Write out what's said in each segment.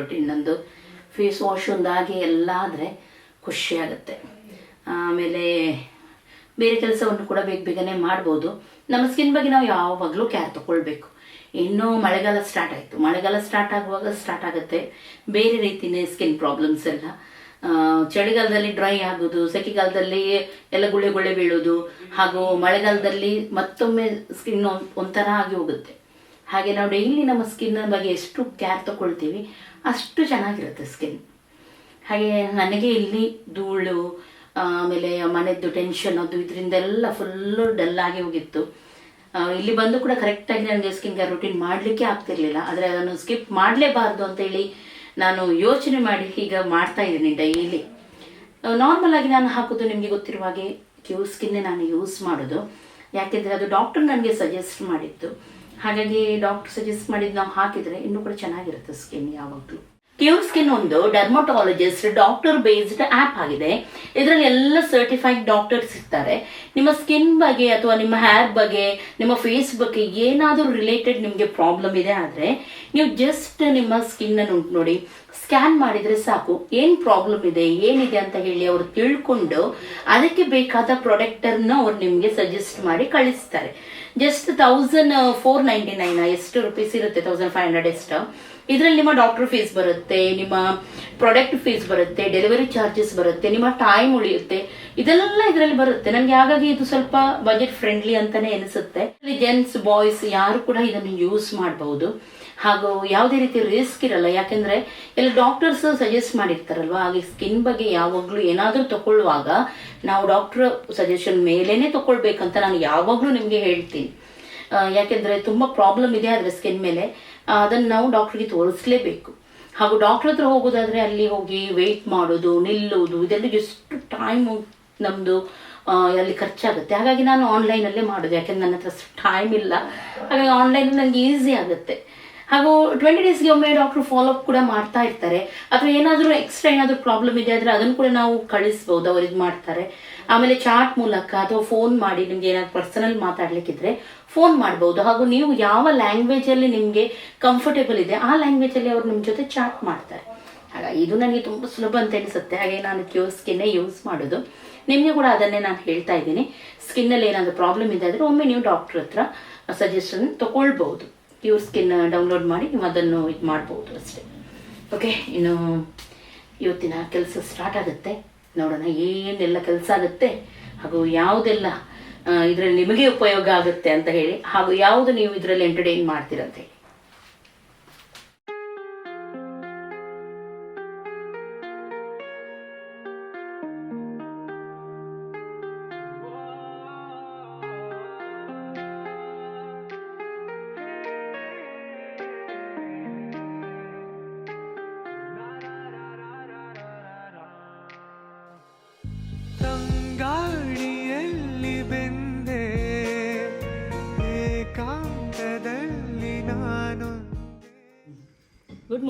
Routine ನಂದು face wash ಒಂದಾಗಿ ಎಲ್ಲ ಆದರೆ ಖುಷಿ ಆಗುತ್ತೆ. ಆಮೇಲೆ ಬೇರೆ ಕೆಲಸವನ್ನು ಕೂಡ ಬೇಗ ಬೇಗನೆ ಮಾಡ್ಬೋದು. ನಮ್ಮ ಸ್ಕಿನ್ ಬಗ್ಗೆ ನಾವು ಯಾವಾಗಲೂ ಕೇರ್ ತಗೊಳ್ಬೇಕು. ಇನ್ನೂ ಮಳೆಗಾಲ ಸ್ಟಾರ್ಟ್ ಆಯಿತು. ಮಳೆಗಾಲ ಸ್ಟಾರ್ಟ್ ಆಗುವಾಗ ಸ್ಟಾರ್ಟ್ ಆಗುತ್ತೆ. ಬೇರೆ ರೀತಿಯೇ ಸ್ಕಿನ್ ಪ್ರಾಬ್ಲಮ್ಸ್ ಎಲ್ಲ. ಚಳಿಗಾಲದಲ್ಲಿ ಡ್ರೈ ಆಗೋದು, ಸೆಕೆಗಾಲದಲ್ಲಿ ಎಲ್ಲ ಗುಳೆ ಗುಳೆ ಬೀಳೋದು, ಹಾಗೂ ಮಳೆಗಾಲದಲ್ಲಿ ಮತ್ತೊಮ್ಮೆ ಸ್ಕಿನ್ ಒಂಥರ ಆಗಿ ಹೋಗುತ್ತೆ. ಹಾಗೆ ನಾವು ಡೈಲಿ ನಮ್ಮ ಸ್ಕಿನ್ನ ಬಗ್ಗೆ ಎಷ್ಟು ಕೇರ್ ತಗೊಳ್ತೀವಿ ಅಷ್ಟು ಚೆನ್ನಾಗಿರುತ್ತೆ ಸ್ಕಿನ್ ಹಾಗೆ ನನಗೆ ಇಲ್ಲಿ ಧೂಳು ಆಮೇಲೆ ಮನೆಯದ್ದು ಟೆನ್ಷನ್ ಅದು ಇದರಿಂದೆಲ್ಲ ಫುಲ್ಲು ಡಲ್ ಆಗಿ ಹೋಗಿತ್ತು. ಇಲ್ಲಿ ಬಂದು ಕೂಡ ಕರೆಕ್ಟಾಗಿ ನನಗೆ ಸ್ಕಿನ್ ಕೇರ್ ರುಟೀನ್ ಮಾಡಲಿಕ್ಕೆ ಆಗ್ತಿರ್ಲಿಲ್ಲ. ಆದರೆ ಅದನ್ನು ಸ್ಕಿಪ್ ಮಾಡಲೇಬಾರ್ದು ಅಂತೇಳಿ ನಾನು ಯೋಚನೆ ಮಾಡಿ ಈಗ ಮಾಡ್ತಾ ಇದ್ದೀನಿ ಡೈಲಿ ನಾರ್ಮಲ್ ಆಗಿ ನಾನು ಹಾಕೋದು ನಿಮಗೆ ಗೊತ್ತಿರುವ ಹಾಗೆ ಕ್ಯೂ ಸ್ಕಿನ್ನೇ ನಾನು ಯೂಸ್ ಮಾಡೋದು. ಯಾಕೆಂದರೆ ಅದು ಡಾಕ್ಟರ್ ನನಗೆ ಸಜೆಸ್ಟ್ ಮಾಡಿತ್ತು ಹಾಗಾಗಿ ಡಾಕ್ಟರ್ ಸಜೆಸ್ಟ್ ಮಾಡಿದ್ದು ನಾವು ಹಾಕಿದರೆ ಇನ್ನೂ ಕೂಡ ಚೆನ್ನಾಗಿರುತ್ತೆ ಸ್ಕಿನ್ ಯಾವಾಗಲೂ. ಕ್ಯೂರ್ ಸ್ಕಿನ್ ಒಂದು ಡರ್ಮಟಾಲಜಿಸ್ಟ್ ಡಾಕ್ಟರ್ ಬೇಸ್ಡ್ ಆ್ಯಪ್ ಆಗಿದೆ. ಇದರಲ್ಲಿ ಎಲ್ಲ ಸರ್ಟಿಫೈಡ್ ಡಾಕ್ಟರ್ಸ್ ಇರ್ತಾರೆ. ನಿಮ್ಮ ಸ್ಕಿನ್ ಬಗ್ಗೆ ಅಥವಾ ನಿಮ್ಮ ಹೇರ್ ಬಗ್ಗೆ, ನಿಮ್ಮ ಫೇಸ್ ಬಗ್ಗೆ ಏನಾದರೂ ರಿಲೇಟೆಡ್ ನಿಮಗೆ ಪ್ರಾಬ್ಲಮ್ ಇದೆ ಆದರೆ, ನೀವು ಜಸ್ಟ್ ನಿಮ್ಮ ಸ್ಕಿನ್ ಅನ್ನು ನೋಡಿ ಸ್ಕ್ಯಾನ್ ಮಾಡಿದ್ರೆ ಸಾಕು. ಏನು ಪ್ರಾಬ್ಲಮ್ ಇದೆ, ಏನಿದೆ ಅಂತ ಹೇಳಿ ಅವರು ತಿಳ್ಕೊಂಡು ಅದಕ್ಕೆ ಬೇಕಾದ ಪ್ರಾಡಕ್ಟನ್ನು ಅವ್ರು ನಿಮಗೆ ಸಜೆಸ್ಟ್ ಮಾಡಿ ಕಳಿಸ್ತಾರೆ. Just thousand four ninety nine ಎಷ್ಟು ರುಪೀಸ್ ಇರುತ್ತೆ ತೌಸಂಡ್ ಫೈವ್ ಹಂಡ್ರೆಡ್ ಎಷ್ಟು? ಇದರಲ್ಲಿ ನಿಮ್ಮ ಡಾಕ್ಟರ್ ಫೀಸ್ ಬರುತ್ತೆ, ನಿಮ್ಮ ಪ್ರಾಡಕ್ಟ್ ಫೀಸ್ ಬರುತ್ತೆ ಡೆಲಿವರಿ ಚಾರ್ಜಸ್ ಬರುತ್ತೆ, ನಿಮ್ಮ ಟೈಮ್ ಉಳಿಯುತ್ತೆ, ಇದೆಲ್ಲ ಇದರಲ್ಲಿ ಬರುತ್ತೆ. ನನಗೆ ಹಾಗಾಗಿ ಇದು ಸ್ವಲ್ಪ ಬಜೆಟ್ ಫ್ರೆಂಡ್ಲಿ ಅಂತಾನೆ ಅನಿಸುತ್ತೆ ಜೆಂಟ್ಸ್ ಬಾಯ್ಸ್ ಯಾರು ಕೂಡ ಇದನ್ನು ಯೂಸ್ ಮಾಡಬಹುದು ಹಾಗೂ ಯಾವುದೇ ರೀತಿ ರಿಸ್ಕ್ ಇರಲ್ಲ. ಯಾಕೆಂದ್ರೆ ಎಲ್ಲ ಡಾಕ್ಟರ್ಸ್ ಸಜೆಸ್ಟ್ ಮಾಡಿರ್ತಾರಲ್ವ, ಹಾಗೆ ಸ್ಕಿನ್ ಬಗ್ಗೆ ಯಾವಾಗಲೂ ಏನಾದರೂ ತಗೊಳ್ಳುವಾಗ ನಾವು ಡಾಕ್ಟರ್ ಸಜೆಷನ್ ಮೇಲೇನೆ ತಗೊಳ್ಬೇಕಂತ ನಾನು ಯಾವಾಗಲೂ ನಿಮಗೆ ಹೇಳ್ತೀನಿ. ಯಾಕೆಂದ್ರೆ ತುಂಬಾ ಪ್ರಾಬ್ಲಮ್ ಇದೆ ಅದರ ಸ್ಕಿನ್ ಮೇಲೆ. ಅದನ್ನ ನಾವು ಡಾಕ್ಟರ್ಗೆ ತೋರಿಸ್ಲೇಬೇಕು. ಹಾಗೂ ಡಾಕ್ಟರ್ ಹತ್ರ ಹೋಗೋದಾದ್ರೆ ಅಲ್ಲಿ ಹೋಗಿ ವೆಯ್ಟ್ ಮಾಡೋದು ನಿಲ್ಲೋದು ಇದೆಲ್ಲ ಎಷ್ಟು ಟೈಮ್ ನಮ್ಮದು ಅಲ್ಲಿ ಖರ್ಚಾಗುತ್ತೆ. ಹಾಗಾಗಿ ನಾನು ಆನ್ಲೈನಲ್ಲೇ ಮಾಡೋದು, ಯಾಕೆಂದ್ರೆ ನನ್ನ ಹತ್ರ ಟೈಮ್ ಇಲ್ಲ. ಹಾಗಾಗಿ ಆನ್ಲೈನ್ ನನಗೆ ಈಸಿ ಆಗುತ್ತೆ. ಹಾಗೂ ಟ್ವೆಂಟಿ ಡೇಸ್ಗೆ ಒಮ್ಮೆ ಡಾಕ್ಟರ್ ಫಾಲೋ ಅಪ್ ಕೂಡ ಮಾಡ್ತಾ ಇರ್ತಾರೆ. ಅಥವಾ ಏನಾದರೂ ಎಕ್ಸ್ಟ್ರಾ ಏನಾದರೂ ಪ್ರಾಬ್ಲಮ್ ಇದೆ ಆದರೆ ಅದನ್ನು ಕೂಡ ನಾವು ಕಳಿಸ್ಬೋದು ಅವ್ರಿಗೆ ಮಾಡ್ತಾರೆ. ಆಮೇಲೆ ಚಾಟ್ ಮೂಲಕ ಅಥವಾ ಫೋನ್ ಮಾಡಿ ನಿಮ್ಗೆ ಏನಾದ್ರು ಪರ್ಸನಲ್ ಮಾತಾಡ್ಲಿಕ್ಕಿದ್ರೆ ಫೋನ್ ಮಾಡ್ಬೋದು. ಹಾಗೂ ನೀವು ಯಾವ ಲ್ಯಾಂಗ್ವೇಜ್ ಅಲ್ಲಿ ನಿಮಗೆ ಕಂಫರ್ಟೇಬಲ್ ಇದೆ, ಆ ಲ್ಯಾಂಗ್ವೇಜ್ ಅಲ್ಲಿ ಅವ್ರು ನಿಮ್ಮ ಜೊತೆ ಚಾಟ್ ಮಾಡ್ತಾರೆ. ಹಾಗಾಗಿ ಇದು ನನಗೆ ತುಂಬ ಸುಲಭ ಅಂತ ಅನಿಸುತ್ತೆ. ಹಾಗೆ ನಾನು ಕ್ಯೂ ಸ್ಕಿನ್ನೇ ಯೂಸ್ ಮಾಡೋದು. ನಿಮಗೆ ಕೂಡ ಅದನ್ನೇ ನಾನು ಹೇಳ್ತಾ ಇದ್ದೀನಿ. ಸ್ಕಿನ್ನಲ್ಲಿ ಏನಾದರೂ ಪ್ರಾಬ್ಲಮ್ ಇದೆ ಆದರೆ ಒಮ್ಮೆ ನೀವು ಡಾಕ್ಟರ್ ಹತ್ರ ಸಜೆಷನ್ ತಗೊಳ್ಬಹುದು ಕ್ಯೂರ್ ಸ್ಕಿನ್ ಡೌನ್ಲೋಡ್ ಮಾಡಿ ನೀವು ಅದನ್ನು ಇದು ಮಾಡ್ಬೋದು ಅಷ್ಟೇ. ಓಕೆ ಇನ್ನು ಇವತ್ತಿನ ಕೆಲಸ ಸ್ಟಾರ್ಟ್ ಆಗುತ್ತೆ. ನೋಡೋಣ ಏನೆಲ್ಲ ಕೆಲಸ ಆಗುತ್ತೆ ಹಾಗೂ ಯಾವುದೆಲ್ಲ ಇದರಲ್ಲಿ ನಿಮಗೆ ಉಪಯೋಗ ಆಗುತ್ತೆ ಅಂತ ಹೇಳಿ ಹಾಗೂ ಯಾವುದು ನೀವು ಇದರಲ್ಲಿ ಎಂಟರ್ಟೈನ್ ಮಾಡ್ತೀರಂತ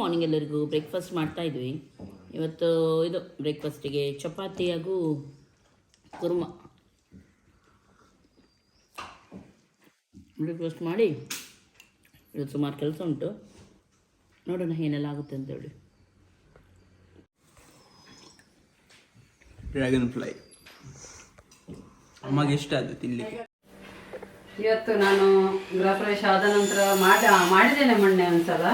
ಮಾರ್ನಿಂಗ್ ಎಲ್ಲರಿಗೂ ಬ್ರೇಕ್ಫಾಸ್ಟ್ ಮಾಡ್ತಾ ಇದ್ವಿ. ಇವತ್ತು ಇದು ಬ್ರೇಕ್ಫಾಸ್ಟಿಗೆ ಚಪಾತಿ ಹಾಗೂ ಕುರ್ಮ. ಬ್ರೇಕ್ಫಾಸ್ಟ್ ಮಾಡಿ ಇವತ್ತು ಸುಮಾರು ಕೆಲಸ ಉಂಟು. ನೋಡೋಣ ಏನೆಲ್ಲ ಆಗುತ್ತೆ ಅಂತ ಹೇಳಿ. ಡ್ರ್ಯಾಗನ್ ಫ್ಲೈ ಅಮ್ಮಗೆ ಇಷ್ಟ ಅದು ತಿನ್ಲಿಕ್ಕೆ. ಇವತ್ತು ನಾನು ಗೃಹಪ್ರವೇಶ ಆದ ನಂತರ ಮಾಡ ಮಾಡಿದ್ದೇನೆ ಮೊನ್ನೆ ಒಂದ್ಸಲ.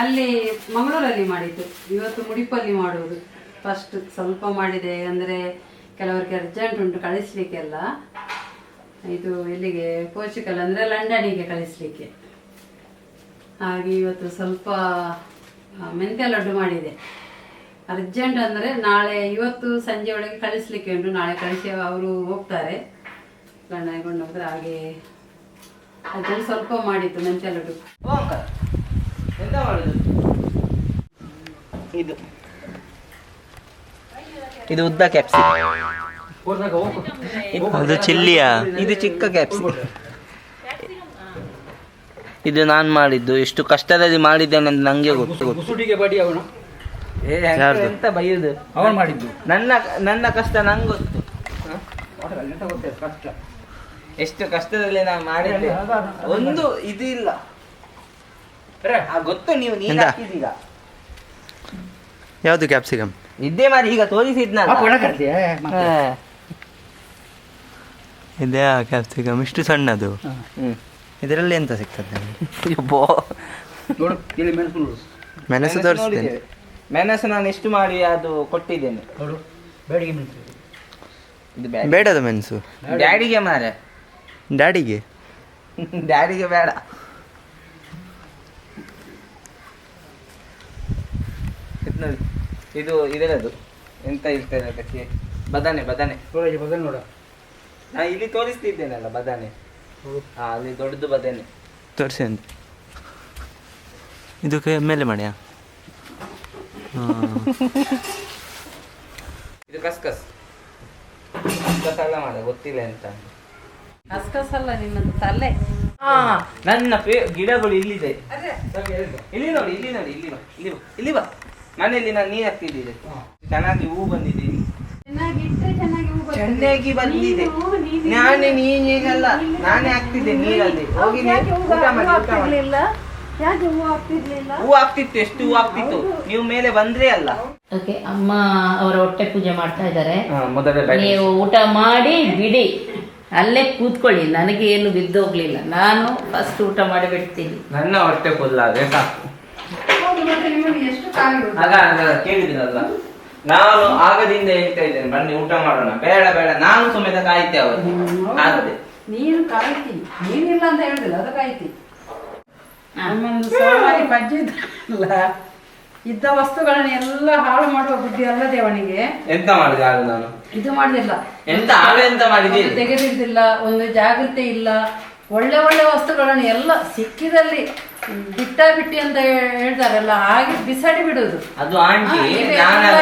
ಅಲ್ಲಿ ಮಂಗಳೂರಲ್ಲಿ ಮಾಡಿದ್ದು. ಇವತ್ತು ಮುಡಿಪಲ್ಲಿ ಮಾಡುವುದು. ಫಸ್ಟ್ ಸ್ವಲ್ಪ ಮಾಡಿದೆ, ಅಂದರೆ ಕೆಲವರಿಗೆ ಅರ್ಜೆಂಟ್ ಉಂಟು ಕಳಿಸ್ಲಿಕ್ಕೆಲ್ಲ. ಇದು ಇಲ್ಲಿಗೆ ಪೋರ್ಚುಗಲ್ ಅಂದರೆ ಲಂಡನಿಗೆ ಕಳಿಸ್ಲಿಕ್ಕೆ. ಹಾಗೆ ಇವತ್ತು ಸ್ವಲ್ಪ ಮೆಂತ್ಯ ಲಡ್ಡು ಮಾಡಿದೆ. ಅರ್ಜೆಂಟ್ ಅಂದರೆ ನಾಳೆ, ಇವತ್ತು ಸಂಜೆ ಒಳಗೆ ಕಳಿಸ್ಲಿಕ್ಕೆ ಉಂಟು. ನಾಳೆ ಕಳಿಸಿ ಅವರು ಹೋಗ್ತಾರೆ. ಲಂಡನಿಗೆ ಕೊಂಡು ಹಾಗೆ ಅದನ್ನು ಸ್ವಲ್ಪ ಮಾಡಿತ್ತು ಮೆಂತ್ಯ ಲಡ್ಡು. ಇದು. ಇದು ಉದ್ದ ಕ್ಯಾಪ್ಸಿ ಇದು ಚಿಲ್ಲಿಯ? ಇದು ಚಿಕ್ಕ ಕ್ಯಾಪ್ಸಿ ಇದು ನಾನು ಮಾಡಿದ್ದು. ಎಷ್ಟು ಕಷ್ಟದಲ್ಲಿ ಮಾಡಿದ್ದೇನೆ ಅಂತ ನಂಗೆ ಗೊತ್ತು ಎಂತ- ಯಾರ್ದು? ಎಂತ ಬೈಯುದು? ಅವನು ಮಾಡಿದ್ದು. ನನ್ನ ನನ್ನ ಕಷ್ಟ ನಂಗೆ ಗೊತ್ತು. ಎಷ್ಟು ಕಷ್ಟದಲ್ಲಿ ನಾನು ಮಾಡಿದ್ದೆ. ಒಂದು ಇದು ಇಲ್ಲ. ಗೊತ್ತು ನೀವು ನೀರು ಎಂತ? ಹಾಕಿದ್ದೀರಾ ಯಾವುದು ಕ್ಯಾಪ್ಸಿಕಮ್ ಇದ್ದೇ ಮಾರಿ ಈಗ ತೋರಿಸಿದ್ನ ಹಾ. ಇದೇ ಕ್ಯಾಪ್ಸಿಕಮ್ ಇಷ್ಟು ಸಣ್ಣದು. ಹ್ಮ್. ಇದರಲ್ಲಿ ಎಂತ ಸಿಗ್ತದೆ? ನಮ್ಗೆ? ಮೆಣಸು ಮೆಣಸು ತೋರಿಸ್ತೇನೆ. ನೋಡಿದ್ದೇವೆ. ಮೆಣಸು ನಾನು ಎಷ್ಟು ಮಾಡಿ ಅದು ಕೊಟ್ಟಿದ್ದೇನೆ. ನೋಡು ಬೇಡಿಗೆ ಮೆಣಸು ಇದು. ಬ್ಯಾಡ. ಬೇಡದ ಮೆಣಸು? ಡ್ಯಾಡಿಗೆ ಮಾರೆ. ಡ್ಯಾಡಿಗೆ? ಡ್ಯಾಡಿಗೆ ಬೇಡ. ಇದು ಇದು ಇದರದು. ಎಂತ ಇರ್ತದೆ ಅದಕ್ಕೆ? ಬದನೆ ಬದನೆ. ನೋಡು ಬದಲು ನೋಡ. ನಾ ಇಲ್ಲಿ ತೋರಿಸ್ತಿದ್ದೇನಲ್ಲ ಬದನೆ. ಹಾ ಅಲ್ಲಿ ದೊಡ್ಡದು ಬದನೆ. ತೋರಿಸಿ ಅಂತ. ಕೈ ಮೇಲೆ ಮಾಡ್ಯಾ? ಇದು ಕಸ್ಕಸ್. ಕಸ್ಕಸ್ ಅಲ್ಲ ಮಾಡ ಗೊತ್ತಿಲ್ಲ ಎಂತ ಕಸ್ಕಸ್ ಅಲ್ಲ ನಿನ್ನದು ತಲೆ. ಹಾ ನನ್ನ ಪೇ- ಗಿಡಗಳು ಇಲ್ಲಿದೆ. ಇಲ್ಲಿ ನೋಡಿ ಇಲ್ಲಿ ನೋಡಿ ಇಲ್ಲಿ ಬಾ ಇಲ್ಲಿ ಬಾ ಇಲ್ಲಿ ಬಾ. ಮನೆಯಲ್ಲಿ ನಾನು ನೀರು ಹಾಕ್ತಿದ್ದೆ ಚೆನ್ನಾಗಿ ಹೂ ಬಂದಿದೆ. ಚೆನ್ನಾಗಿ ಬಂದಿದೆ. ನೀನು- ನೀನು- ನಾನೇ ನೀನೇನಲ್ಲ ನಾನೇ ಹಾಕ್ತಿದ್ದೆ ನೀರಲ್ಲಿ. ಹೋಗಿ ಹೂ ಊಟ ಮಾಡಿ ಊಟ ಮಾಡಿ. ಯಾಕೆ ಹೂ ಆಗ್ತಿರ್ಲಿಲ್ಲ ಹೂ ಆಗ್ತಿತ್ತು ಎಷ್ಟು ಹೂ ಆಗ್ತಿತ್ತು ನೀವು ಮೇಲೆ ಬಂದ್ರೆ ಅಲ್ಲ. ಓಕೆ ಅಮ್ಮ ಅವರ ಹೊಟ್ಟೆ ಪೂಜೆ ಮಾಡ್ತಾ ಇದ್ದಾರೆ. ಮೊದಲೇ ನೀವು ಊಟ ಮಾಡಿ ಬಿಡಿ. ಅಲ್ಲೇ ಕೂತ್ಕೊಳ್ಳಿ. ನನಗೆ ಏನು ಬಿದ್ದೋಗ್ಲಿಲ್ಲ. ನಾನು ಫಸ್ಟ್ ಊಟ ಮಾಡಿ ಬಿಡ್ತೀನಿ. ನನ್ನ ಹೊಟ್ಟೆ ಫುಲ್ ಆದ್ರೆ ಸಾಕು ಹೌದು ಮತ್ತೆ ನಿಮಗೆ ಎಷ್ಟು ಕಾಲಿರುವುದು ಆಗ ಆಗ ಕೇಳಿದ್ರಲ್ಲ. ನಾನು ಆಗದಿಂದ ಹೇಳ್ತಾ ಇದ್ದೇನೆ ಬನ್ನಿ ಊಟ ಮಾಡೋಣ. ಬೇಡ ಬೇಡ ನಾನು ಸಮೇತ ಕಾಯ್ತೆ ಅವ್ರು ಆಗದೆ ನೀನು ಕಾಯ್ತಿ. ನೀನಿಲ್ಲ ಅಂತ ಹೇಳುದಿಲ್ಲ ಅದು ಕಾಯ್ತಿ. ನಮ್ಮೊಂದು ಸೋಮಾರಿ ಪಜ್ಜಿ ಇದ್ದಲ್ಲ ಇದ್ದ ವಸ್ತುಗಳನ್ನ ಎಲ್ಲ ಹಾಳು ಮಾಡುವ ಬುದ್ಧಿ ಅಲ್ಲ ದೇವನಿಗೆ. ಎಂತ ಮಾಡಿದೆ ಆಗ ನಾನು? ಇದು ಮಾಡುದಿಲ್ಲ ಎಂತ ಹಾಳು ಎಂತ ಮಾಡಿದೆ ತೆಗೆದಿದ್ದಿಲ್ಲ ಒಂದು ಜಾಗ್ರತೆ ಇಲ್ಲ. ಒಳ್ಳೆ ಒಳ್ಳೆ ವಸ್ತುಗಳನ್ನು ಎಲ್ಲ ಸಿಕ್ಕಿದಲ್ಲಿ ಬಿಟ್ಟ ಬಿಟ್ಟಿ ಅಂತ ಹೇಳ್ತಾರಲ್ಲ ಹಾಗೆ ಬಿಸಾಡಿ ಬಿಡುದು. ಅದು ಆಂಟಿ ಹಾ, ಈಗ ನಾನಲ್ಲ.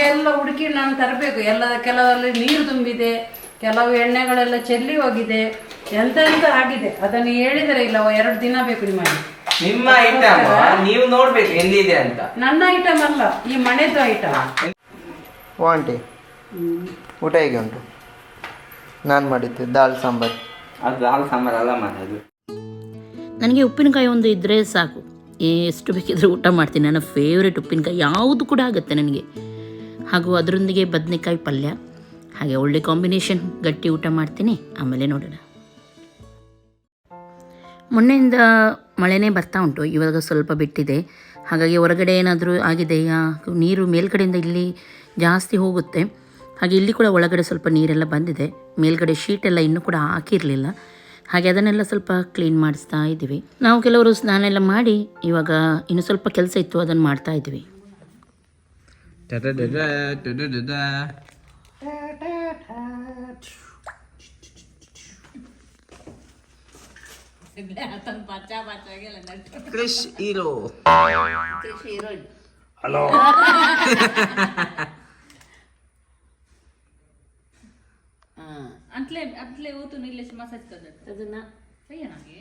ಎಲ್ಲ- ಹುಡುಕಿ ನಾನು ತರಬೇಕು. ಎಲ್ಲ ಕೆಲವಲ್ಲಿ ನೀರು ತುಂಬಿದೆ ಕೆಲವು ಎಣ್ಣೆಗಳೆಲ್ಲ ಚೆಲ್ಲಿ ಹೋಗಿದೆ ಎಂತ ಎಂತ ಆಗಿದೆ? ಅದನ್ನು ಹೇಳಿದರೆ ಇಲ್ಲ ಎರಡು ದಿನ ಬೇಕು ನಿಮಗೆ. ನಿಮ್ಮ ಐಟಮ್ ನೀವು ನೋಡ್ಬೇಕು ಎಲ್ಲಿದೆ ಅಂತ. ನನ್ನ ಐಟಮ್ ಅಲ್ಲ ಈ ಮನೆದು ಐಟಮ್ ವಾಂಟಿ ಊಟ ಹೇಗೆ ಉಂಟು? ನಾನು ಮಾಡಿದ್ದೆ ದಾಲ್ ಸಾಂಬಾರ್. ಅದು ದಾಲ್ ಸಾಂಬಾರ್ ಅಲ್ಲ ಮಾಡೋದು ನನಗೆ ಉಪ್ಪಿನಕಾಯಿ ಒಂದು ಇದ್ದರೆ ಸಾಕು. ಎಷ್ಟು ಬೇಕಿದ್ರೂ ಊಟ ಮಾಡ್ತೀನಿ. ನನ್ನ ಫೇವ್ರೆಟ್ ಉಪ್ಪಿನಕಾಯಿ ಯಾವುದು ಕೂಡ ಆಗುತ್ತೆ ನನಗೆ. ಹಾಗೂ ಅದರೊಂದಿಗೆ ಬದನೆಕಾಯಿ ಪಲ್ಯ, ಹಾಗೆ ಒಳ್ಳೆ ಕಾಂಬಿನೇಷನ್ ಗಟ್ಟಿ ಊಟ ಮಾಡ್ತೀನಿ. ಆಮೇಲೆ ನೋಡೋಣ. ಮೊನ್ನೆಯಿಂದ ಮಳೆನೇ ಬರ್ತಾ ಉಂಟು. ಇವಾಗ ಸ್ವಲ್ಪ ಬಿಟ್ಟಿದೆ. ಹಾಗಾಗಿ ಹೊರಗಡೆ ಏನಾದರೂ ಆಗಿದೆಯಾ ನೀರು ಮೇಲ್ಗಡೆಯಿಂದ ಇಲ್ಲಿ ಜಾಸ್ತಿ ಹೋಗುತ್ತೆ. ಹಾಗೆ ಇಲ್ಲಿ ಕೂಡ ಒಳಗಡೆ ಸ್ವಲ್ಪ ನೀರೆಲ್ಲ ಬಂದಿದೆ. ಮೇಲ್ಗಡೆ ಶೀಟೆಲ್ಲ ಇನ್ನೂ ಕೂಡ ಹಾಕಿರಲಿಲ್ಲ. ಹಾಗೆ ಅದನ್ನೆಲ್ಲ ಸ್ವಲ್ಪ ಕ್ಲೀನ್ ಮಾಡಿಸ್ತಾ ಇದ್ದೀವಿ. ನಾವು ಕೆಲವರು ಸ್ನಾನ ಎಲ್ಲ ಮಾಡಿ ಇವಾಗ ಇನ್ನು ಸ್ವಲ್ಪ ಕೆಲಸ ಇತ್ತು ಅದನ್ನು ಮಾಡ್ತಾ ಇದ್ವಿ ಕ್ರಿಶ್ ಹೀರೋ. ಅಟ್ಲೆ ಊತು ನಿಲ್ಲಿಸಿ ಮಸಾಜ್ ಕದ ಅದನ್ನ ಕೈಯನಾಗಿ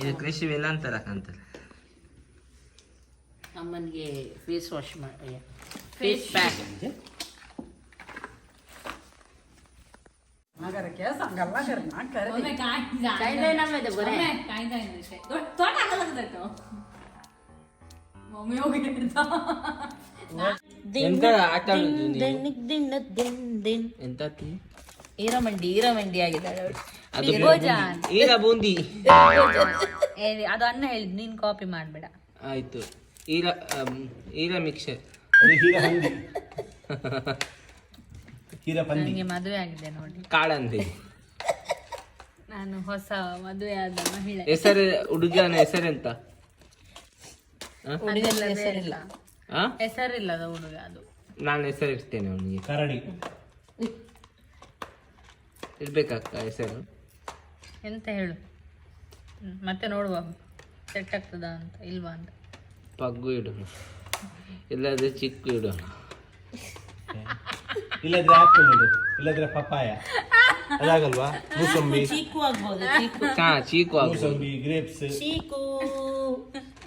ಇದು ಕೃಷಿ ಅಂತಾರ ಅಂತಾರೆ ಅಮ್ಮನಿಗೆ ಫೇಸ್ ವಾಶ್ ಮಾಡಿ ಫೇಸ್ ಪ್ಯಾಕ್ ಮಮ್ಮಿ ಹೋಗಿ ಎಂತ ಆಟ ಆಡುದು ಎಂತ ತಿ? ಈರಮಂಡಿ ಈರಮಂಡಿ ಆಗಿದ್ದಾಳೆ ಅವಳು. ಅದು ಬೂಂದಿ. ಈರ ಬೂಂದಿ. ಏ, ಅದು ಅನ್ನ ಹೇಳಿದ್ ನೀನ್ ಕಾಪಿ ಮಾಡ್ಬೇಡ. ಆಯ್ತು. ಈರ ಅಮ್, ಈರ ಮಿಕ್ಸರ್ ನಂಗೆ ಮದುವೆ ಆಗಿದೆ ನೋಡಿ. ಕಾಳಂದಿ. ನಾನು ಹೊಸ ಮದುವೆ ಆದ ಮಹಿಳೆ. ಹೆಸರು ಹುಡುಗನ ಹೆಸರೆಂತ? ಹುಡುಗನ ಹೆಸರಿಲ್ಲ. ಆ ಹೆಸರಿಲ್ಲದ ಹುಡುಗ ಅದು. ನಾನು ಹೆಸರು ಇಡ್ತೇನೆ ಅವನಿಗೆ. ಕರಡಿ. ಇಡ್ಬೇಕಕ್ಕ ಹೆಸರು? ಎಂತ ಹೇಳು. ಹ್ಮ್, ಮತ್ತೆ ನೋಡುವ. ಸೆಟ್ ಆಗ್ತದ ಅಂತ ಇಲ್ವಾ ಅಂತ. ಪಗ್ಗು ಇಡೋಣ. ಇಲ್ಲದ್ರೆ ಚಿಕ್ಕು ಇಡೋಣ. ಇಲ್ಲದ್ರೆ ಆಪಲ್ ಇಡು. ಇಲ್ಲದ್ರೆ ಪಪ್ಪಾಯ. ಅದಾಗಲ್ವಾ? ಮೂಸಂಬಿ. ಚೀಕು ಆಗ್ಬೋದು ಚೀಕು. ಹಾ ಚೀಕು ಆಗ್ಬೋದು. ಮೂಸಂಬಿ ಗ್ರೇಪ್ಸ್ ಚೀಕು.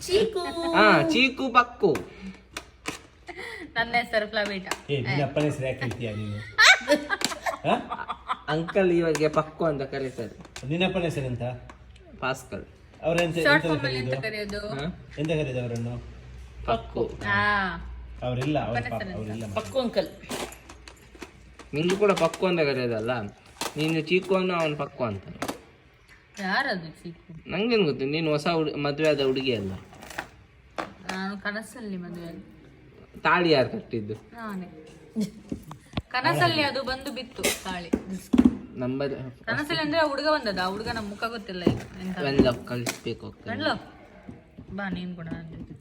ಚೀಕು. ಹಾ ಚೀಕು ಪಕ್ಕು. ನನ್ನ ಹೆಸರು ಫ್ಲವೀಟಾ ಏ ನಿನ್ನ ಅಪ್ಪನ ಹೆಸರು ಯಾಕೆ ಹೇಳ್ತೀಯ ನೀನು ಅಂಕಲ್ ಇವಾಗ ಪಕ್ಕು ಅಂತ ಕರೀತಾರೆ. ನಿನ್ನ ಹೆಸರು ಎಂತ ಪಾಸ್ಕಲ್. ಅವ್ರ ಎಂತ ಶಾರ್ಟ್ ಎಂತ ಫಾರ್ಮ್ ಅಲ್ಲಿ ಎಂತ ಕರೆಯೋದು? ಹಾ? ಎಂತ ಕರೆಯುದು ಅವರನ್ನು? ಪಕ್ಕು. ಹಾ ಅವರಿಲ್ಲ ಅವ್ರ ಪಾಪ ಅವರಿಲ್ಲ ಪಕ್ಕು ಅಂಕಲ್. ನಿಂಗೆ ಕೂಡ ಪಕ್ಕು ಅಂತ ಕರೆಯೋದಲ್ಲ? ನೀನು ಚೀಕು ಅನ್ನೋ ಅವನು ಪಕ್ಕು ಅಂತ. ಯಾರದು ಚಿಕ್ಕು ನಂಗೇನು ಗೊತ್ತು ನೀನು ಹೊಸ ಹುಡು ಮದುವೆ ಆದ ಹುಡುಗಿ ಅಲ್ಲ. ನಾನು ಕನಸಲ್ಲಿ ಮದುವೆ. ತಾಳಿ ಯಾರು ಕಟ್ಟಿದ್ದು ನಾನೇ. ಕನಸಲ್ಲಿ ಅದು ಬಂದು ಬಿತ್ತು ತಾಳಿ. ನಂಬರ್ ಕನಸಲ್ಲಿ ಅಂದ್ರೆ ಹುಡುಗ ಬಂದದ? ಆ ಹುಡುಗನ ಮುಖ ಗೊತ್ತಿಲ್ಲ ಈಗ. ಎಂತ? ಎಲ್ಲ ಕಳಿಸ್ಬೇಕು ಬಾ ನೀನ್ ಕೂಡ ಜೊತೆ.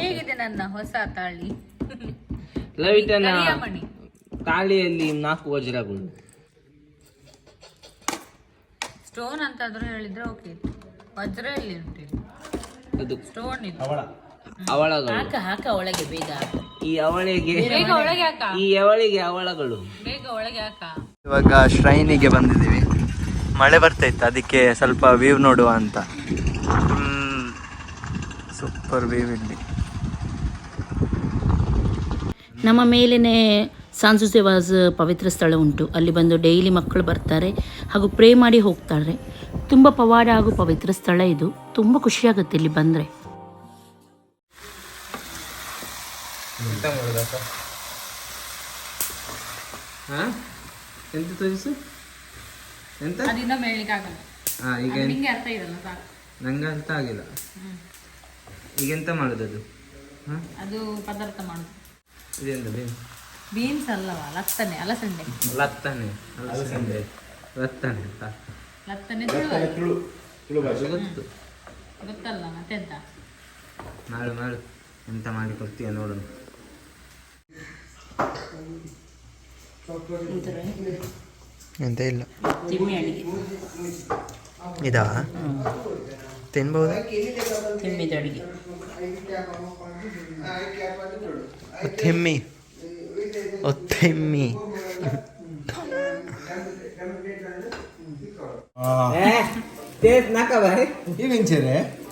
ಹೇಗಿದೆ ನನ್ನ ಹೊಸ ತಾಳಿ? ಲವಿಟನ ಕರಿಯಮಣಿ. ತಾಳಿಯಲ್ಲಿ ನಾಲ್ಕು ವಜ್ರಗಳು. ಸ್ಟೋನ್ ಅಂತಾದ್ರೂ ಹೇಳಿದ್ರೆ ಓಕೆ ವಜ್ರ ಎಲ್ಲಿ ಉಂಟು ಇದು? ಅದು ಸ್ಟೋನ್ ಇದು ಅವಳ. ಅವಳಗಳು. ಹಾಕ ಹಾಕ ಒಳಗೆ ಬೇಗ. ಈ ಅವಳಿಗೆ ಬೇಗ ಒಳಗೆ ಹಾಕ. ಈ ಅವಳಿಗೆ ಅವಳಗಳು. ಬೇಗ ಒಳಗೆ ಹಾಕ. ಇವಾಗ ಶ್ರೈನಿಗೆ ಬಂದಿದ್ದೀವಿ. ಮಳೆ ಬರ್ತಾ ಇತ್ತು ಅದಕ್ಕೆ ಸ್ವಲ್ಪ ವ್ಯೂ ನೋಡುವ ಅಂತ. ಸೂಪರ್ ವ್ಯೂ ಇಲ್ಲಿ. ನಮ್ಮ ಮೇಲೇನೆ ಸಾನ್ಸು ಸೇವಾಸ್ ಪವಿತ್ರ ಸ್ಥಳ ಉಂಟು. ಅಲ್ಲಿ ಬಂದು ಡೈಲಿ ಮಕ್ಕಳು ಬರ್ತಾರೆ ಹಾಗೂ ಪ್ರೇ ಮಾಡಿ ಹೋಗ್ತಾರೆ. ತುಂಬ ಪವಾಡ ಹಾಗೂ ಪವಿತ್ರ ಸ್ಥಳ ಇದು. ತುಂಬ ಖುಷಿಯಾಗುತ್ತೆ ಇಲ್ಲಿ ಬಂದರೆ. ಎಂತ ಮಾಡೋದಕ್ಕ ಹಾ? ಎಂತ ತೋರಿಸು ಎಂತ? ಅದಿನ್ನ ಮೇಳಿಗೆ ಆಗಲ್ಲ. ಹಾ ಈಗ ನಿಂಗೆ ಅರ್ಥ ಇದಲ್ಲ ಸಾಕು. ನಂಗೆ ಅರ್ಥ ಆಗಿಲ್ಲ. ಈಗ ಎಂತ ಮಾಡುದು ಅದು? ಹಾ? ಅದು ಪದಾರ್ಥ ಮಾಡುದು. ಇದೆಂತ ಬೇನು ಬೀನ್ಸ್ ಅಲ್ಲವಾ? ಲತ್ತನೆ ಅಲಸಂಡೆ. ಲತ್ತನೆ. ಅಲಸಂದೆ ಲತ್ತನೆ ಅಂತ. ಲತ್ತನೆ ತುಳುವ ಅದು ಗೊತ್ತು. ಗೊತ್ತಲ್ಲ ಮತ್ತೆಂತ? ಮಾಡು ಮಾಡು. ಎಂತ ಮಾಡಿ ಕೊಡ್ತೀಯ ನೋಡೋಣ. ಎಂತ ಇಲ್ಲ. ಇದಾ? ತಿನ್ಬಹುದಾ ತಿಮ್ಮಿದ ಅಡಿಗೆ. ತಿಮ್ಮಿ. ಓ ತಿಮ್ಮಿ.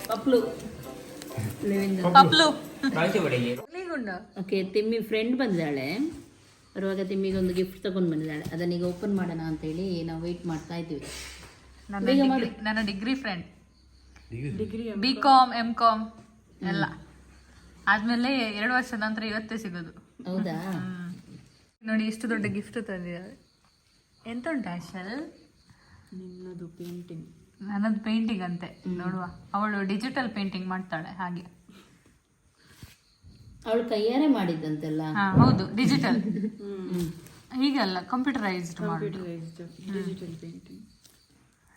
ಪಪ್ಲು. ಪಪ್ಲು. ಓಕೆ ತಿಮ್ಮಿ ಫ್ರೆಂಡ್ ಬಂದಿದ್ದಾಳೆ ಬರುವಾಗ ತಿಮ್ಮಿಗೆ ಒಂದು ಗಿಫ್ಟ್ ತಗೊಂಡು ಬಂದಿದ್ದಾಳೆ. ಅದನ್ನೀಗ ಓಪನ್ ಮಾಡೋಣ ಅಂತೇಳಿ ನಾವು ವೇಟ್ ಮಾಡ್ತಾ ಇದ್ದೀವಿ. ನನ್ನ ಡಿಗ್ರಿ ನನ್ನ degree friend B com M com ಎಲ್ಲ. ಆದ್ಮೇಲೆ ಎರಡು ವರ್ಷದ ನಂತರ ಇವತ್ತೇ ಸಿಗೋದು. ಹೌದಾ? ಹ್ಮ್. ನೋಡಿ ಇಷ್ಟು ದೊಡ್ಡ ಗಿಫ್ಟ್ ತಂದಿದ್ದಾರೆ. ಎಂತ ಉಂಟು ಆಶಲ್ ನಿನ್ನದು ಪೇಂಟಿಂಗ್ ನನ್ನದು ಪೇಂಟಿಂಗ್ ಅಂತೆ. ನೋಡುವ. ಅವಳು ಡಿಜಿಟಲ್ ಪೇಂಟಿಂಗ್ ಮಾಡ್ತಾಳೆ ಹಾಗೆ. ಅವಳು ಕೈಯಾರೆ ಮಾಡಿದ್ದಂತೆಲ್ಲ. ಹೌದು ಡಿಜಿಟಲ್ ಹೀಗಲ್ಲ ಕಂಪ್ಯೂಟರೈಸ್ಡ್ ಪೇಂಟಿಂಗ್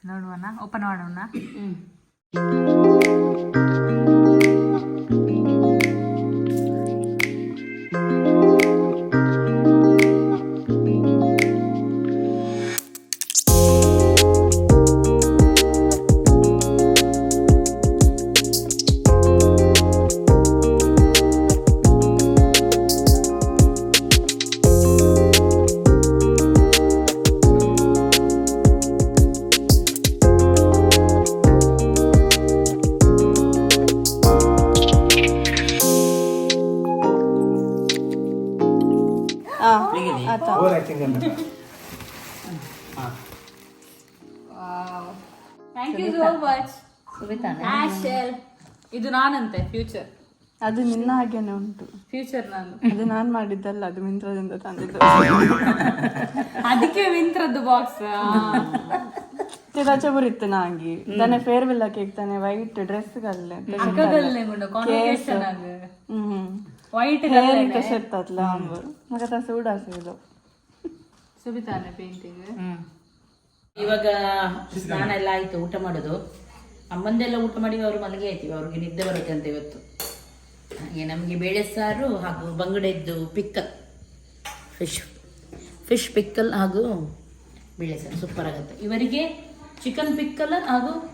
ನೋಡುವನ? ಓಪನ್ ಮಾಡೋಣ? ಇದು ನಾನಂತೆ ಫ್ಯೂಚರ್ ಅದು ನಿನ್ನ ಹಾಗೇನೆ ಉಂಟು. ಫ್ಯೂಚರ್ ನಾನು. ಅದು ನಾನ್ ಮಾಡಿದ್ದಲ್ಲ ಅದು ಮಿಂತ್ರದಿಂದ ತಂದಿದ್ದು. ಅದಕ್ಕೆ ಮಿಂತ್ರದ್ದು ಬಾಕ್ಸ್ ತಿರಚಬುರಿತ್ತು ನಂಗೆ ತಾನೆ ಫೇರ್ವೆಲ್ ಕೇಕ್ ತಾನೆ ವೈಟ್ ಡ್ರೆಸ್ ಗಲ್ಲೆ ಹ್ಮ್ ವೈಟ್ ಹೇರ್ ಕಶ ಇರ್ತತ್ಲ ಅಂಬರು ಮಗ ತ ಸುಬಿತಾನೆ ಪೇಂಟಿಂಗ್ ಹ್ಮ್. ಇವಾಗ ಸ್ನಾನ ಎಲ್ಲ ಆಯ್ತು ಊಟ ಮಾಡೋದು. ಅಮ್ಮಂದೆಲ್ಲ ಊಟ ಮಾಡಿ ಅವರು ಮಲಗಿ ಆಯ್ತೀವಿ ಅವ್ರಿಗೆ ನಿದ್ದೆ ಬರುತ್ತೆ ಅಂತ ಇವತ್ತು. ಹಾಗೆ ನಮಗೆ ಬೇಳೆ ಸಾರು ಹಾಗೂ ಬಂಗಡೆದ್ದು ಪಿಕ್ಕಲ್. ಫಿಶ್ ಫಿಶ್ ಪಿಕ್ಕಲ್ ಹಾಗೂ ಬೇಳೆ ಸಾರು. ಸೂಪರ್ ಆಗುತ್ತೆ. ಇವರಿಗೆ ಚಿಕನ್ ಪಿಕ್ಕಲ್ ಹಾಗೂ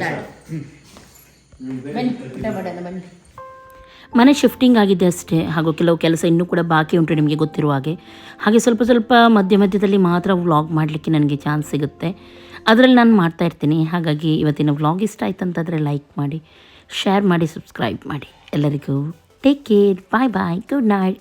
ದಾಲ್. ಹ್ಮ್. ಬನ್ನಿ ಊಟ ಮಾಡೋಣ ಬನ್ನಿ. ಮನೆ ಶಿಫ್ಟಿಂಗ್ ಆಗಿದೆ ಅಷ್ಟೇ. ಹಾಗೂ ಕೆಲವು ಕೆಲಸ ಇನ್ನೂ ಕೂಡ ಬಾಕಿ ಉಂಟು ನಿಮಗೆ ಗೊತ್ತಿರುವ ಹಾಗೆ. ಹಾಗೆ ಸ್ವಲ್ಪ ಸ್ವಲ್ಪ ಮಧ್ಯ ಮಧ್ಯದಲ್ಲಿ ಮಾತ್ರ ವ್ಲಾಗ್ ಮಾಡಲಿಕ್ಕೆ ನನಗೆ ಚಾನ್ಸ್ ಸಿಗುತ್ತೆ. ಅದರಲ್ಲಿ ನಾನು ಮಾಡ್ತಾ ಇರ್ತೀನಿ. ಹಾಗಾಗಿ ಇವತ್ತಿನ ವ್ಲಾಗ್ ಇಷ್ಟ ಆಯ್ತು ಅಂತಂದರೆ ಲೈಕ್ ಮಾಡಿ ಶೇರ್ ಮಾಡಿ ಸಬ್ಸ್ಕ್ರೈಬ್ ಮಾಡಿ. ಎಲ್ಲರಿಗೂ take care bye bye good night